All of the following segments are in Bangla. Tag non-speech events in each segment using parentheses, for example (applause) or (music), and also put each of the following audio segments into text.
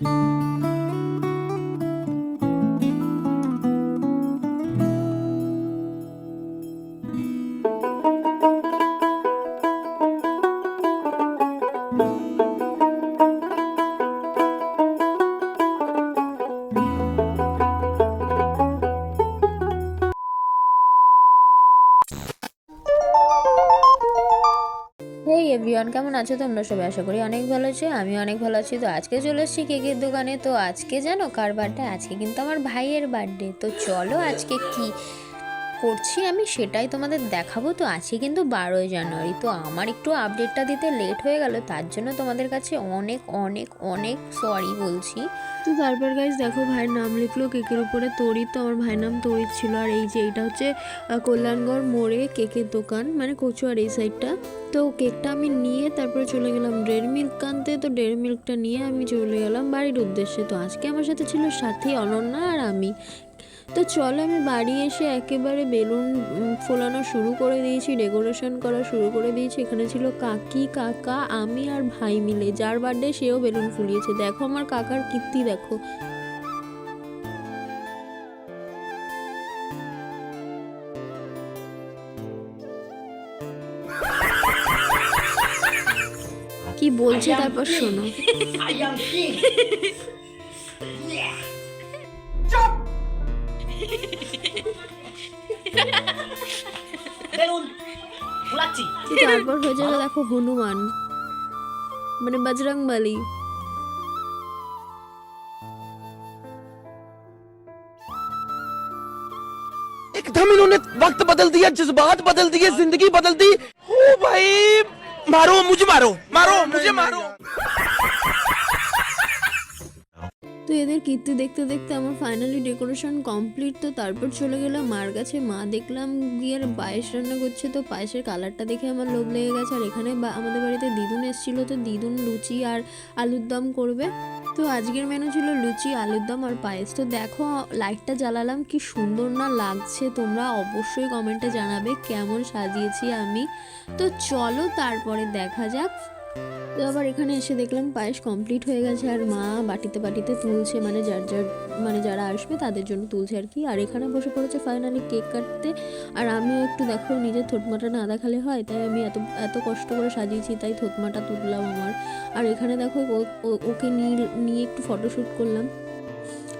Música এভরিওয়ান কেমন আছো তোমরা সবাই? আশা করি অনেক ভালো আছো আমি অনেক ভালো আছি। তো আজকে চলে এসেছি কেকের দোকানে। তো আজকে জানো কার বার্থডে আজকে কিন্তু আমার ভাইয়ের বার্থডে তো চলো আজকে কি করছি, আমি সেটাই তোমাদের দেখাবো। তো আজকে কিন্তু বারোই জানুয়ারি, তো আমার একটু আপডেটটা দিতে লেট হয়ে গেল, তার জন্য তোমাদের কাছে অনেক অনেক অনেক সরি বলছি। তো তারপর গাইজ দেখো ভাইয়ের নাম লিখলো কেকের উপরে তরি, তো আমার ভাইয়ের নাম তরিত ছিল। আর এই যে এইটা হচ্ছে কল্যাণগড় মোড়ে কেকের দোকান মানে কচুয়ার এই সাইডটা তো কেকটা আমি নিয়ে তারপরে চলে গেলাম ডেয়ারি মিল্ক আনতে, তো ডেয়ারি মিল্কটা নিয়ে আমি চলে গেলাম বাড়ির উদ্দেশ্যে। তো আজকে আমার সাথে ছিল সাথী, অনন্যা আর আমি। তো চলো আমি বাড়ি এসে একেবারে বেলুন ফোলানো শুরু করে দিয়েছি ডেকোরেশন করা শুরু করে দিয়েছি। এখানে ছিল কাকি কাকা আমি আর ভাই মিলে। যার বার্থডে সেও বেলুন ফুলিয়েছে। দেখো আমার কাকার কীর্তি দেখো। কি বলছে তারপর শোনো। (laughs) তারপর হয়ে যাবে দেখো হনুমান মানে বজরং বলি एकदम इन्होंने वक्त बदल दिया जज्बात बदल दिए जिंदगी बदल दी ओ भाई मारो मुझे मारो मारो मुझे मारो তো এদের কীর্তি দেখতে দেখতে আমার ফাইনালি ডেকোরেশন কমপ্লিট তো তারপর চলে গেলাম। মার কাছে মা দেখলাম গিয়ে পায়েস রান্না করছে তো পায়েসের কালারটা দেখে আমার লোভ লেগে গেছে। আর এখানে আমাদের বাড়িতে দিদুন এসেছিল তো দিদুন লুচি আর আলুর দম করবে। তো আজকের মেনু ছিল লুচি, আলুর দম আর পায়েস। তো দেখো লাইটটা জ্বালালাম, কি সুন্দর না লাগছে। তোমরা অবশ্যই কমেন্টে জানাবে, কেমন সাজিয়েছি আমি। তো চলো তারপরে দেখা যাক। তো আবার এখানে এসে দেখলাম পায়েস কমপ্লিট হয়ে গেছে আর মা বাটিতে বাটিতে তুলছে মানে যার যার মানে যারা আসবে তাদের জন্য তুলছে আর কি। আর এখানে বসে পড়েছে ফাইনালি কেক কাটতে। আর আমিও একটু দেখো নিজের থোটমাটা না দেখালে হয়, তাই আমি এত এত কষ্ট করে সাজিয়েছি, তাই থোটমাটা তুললাম আমার। আর এখানে দেখো ওকে নিয়ে একটু ফটোশ্যুট করলাম।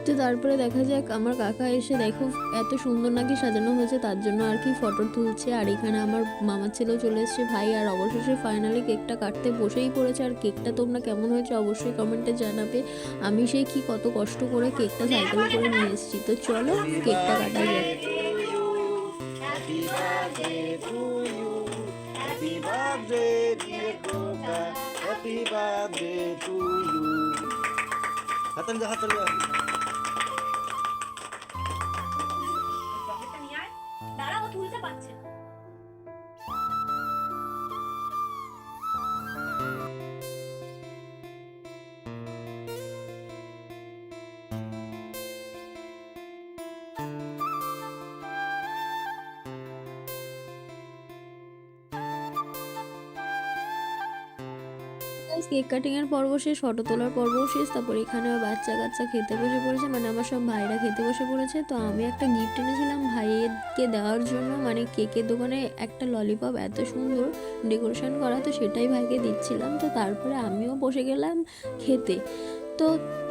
তো তারপরে দেখা যাক, আমার কাকা এসে দেখো এত সুন্দর নাকি সাজানো হয়েছে, তার জন্য আর কি ফটো তুলছে। আর এখানে আমার মামার ছেলেও চলে এসেছে ভাই, আর অবশেষে ফাইনালি কেকটা কাটতে বসেই পড়েছে। আর কেকটা তোমরা কেমন হয়েছে অবশ্যই কমেন্টে জানাবে। আমি সেই কি কত কষ্ট করে কেকটা সাইকেলে করে নিয়ে এসেছি। তো চলো কেকটা কাটা যাক। Happy birthday. Happy birthday to you. দাও। কেক কাটিং এর পর্ব শেষ ফটো তোলার পর্ব শেষ, তারপর এখানে বাচ্চা কাচ্চা খেতে বসে পড়েছে মানে আমার সব ভাইরা খেতে বসে পড়েছে, তো আমি একটা গিফট এনেছিলাম ভাইয়েরকে দেওয়ার জন্য মানে কেকের দোকানে একটা ললিপপ এত সুন্দর ডেকোরেশন করা, তো সেটাই ভাইকে দিচ্ছিলাম, তো তারপরে আমিও বসে গেলাম খেতে। তো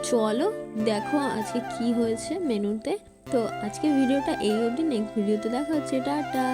চলো দেখো আজকে কি হয়েছে মেনুতে, তো আজকে ভিডিওটা এই অবধি নেক্সট ভিডিওতে দেখা হচ্ছে, টাটা!